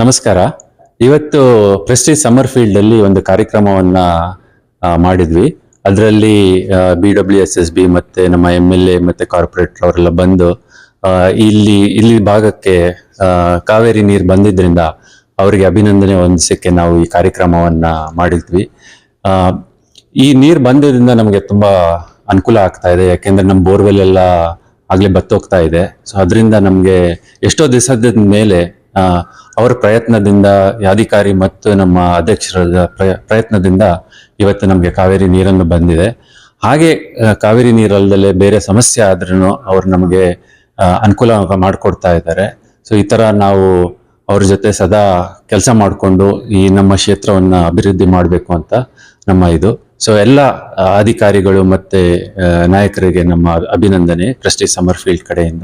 ನಮಸ್ಕಾರ. ಇವತ್ತು Prestige summer field ಅಲ್ಲಿ ಒಂದು ಕಾರ್ಯಕ್ರಮವನ್ನ ಮಾಡಿದ್ವಿ. ಅದರಲ್ಲಿ B W S S B ಮತ್ತೆ ನಮ್ಮ ಎಂ ಎಲ್ ಎ ಮತ್ತೆ ಕಾರ್ಪೊರೇಟರ್ ಅವರೆಲ್ಲ ಬಂದು ಇಲ್ಲಿ ಇಲ್ಲಿ ಭಾಗಕ್ಕೆ ಕಾವೇರಿ ನೀರು ಬಂದಿದ್ರಿಂದ ಅವರಿಗೆ ಅಭಿನಂದನೆ ಹೊಂದಿಸಕ್ಕೆ ನಾವು ಈ ಕಾರ್ಯಕ್ರಮವನ್ನ ಮಾಡಿದ್ವಿ. ಈ ನೀರು ಬಂದಿದ್ದರಿಂದ ನಮಗೆ ತುಂಬಾ ಅನುಕೂಲ ಆಗ್ತಾ ಇದೆ. ಯಾಕೆಂದ್ರೆ ನಮ್ಮ ಬೋರ್ವೆಲ್ ಎಲ್ಲ ಆಗ್ಲೇ ಬತ್ತೋಗ್ತಾ ಇದೆ. ಸೊ ಅದರಿಂದ ನಮಗೆ ಎಷ್ಟೋ ದಿವಸದ ಮೇಲೆ ಅವರ ಪ್ರಯತ್ನದಿಂದ ಅಧಿಕಾರಿ ಮತ್ತು ನಮ್ಮ ಅಧ್ಯಕ್ಷರ ಪ್ರಯ- ಪ್ರಯತ್ನದಿಂದ ಇವತ್ತು ನಮಗೆ ಕಾವೇರಿ ನೀರನ್ನು ಬಂದಿದೆ. ಹಾಗೆ ಕಾವೇರಿ ನೀರಲ್ಲದೆ ಬೇರೆ ಸಮಸ್ಯೆ ಆದ್ರೂ ಅವ್ರು ನಮಗೆ ಅನುಕೂಲ ಮಾಡಿಕೊಡ್ತಾ ಇದ್ದಾರೆ. ಸೊ ಈ ತರ ನಾವು ಅವ್ರ ಜೊತೆ ಸದಾ ಕೆಲಸ ಮಾಡಿಕೊಂಡು ಈ ನಮ್ಮ ಕ್ಷೇತ್ರವನ್ನ ಅಭಿವೃದ್ಧಿ ಮಾಡಬೇಕು ಅಂತ ನಮ್ಮ ಇದು. ಸೊ ಎಲ್ಲ ಅಧಿಕಾರಿಗಳು ಮತ್ತೆ ನಾಯಕರಿಗೆ ನಮ್ಮ ಅಭಿನಂದನೆ, ಟ್ರಸ್ಟಿ ಸಮರ್ ಫೀಲ್ಡ್ ಕಡೆಯಿಂದ.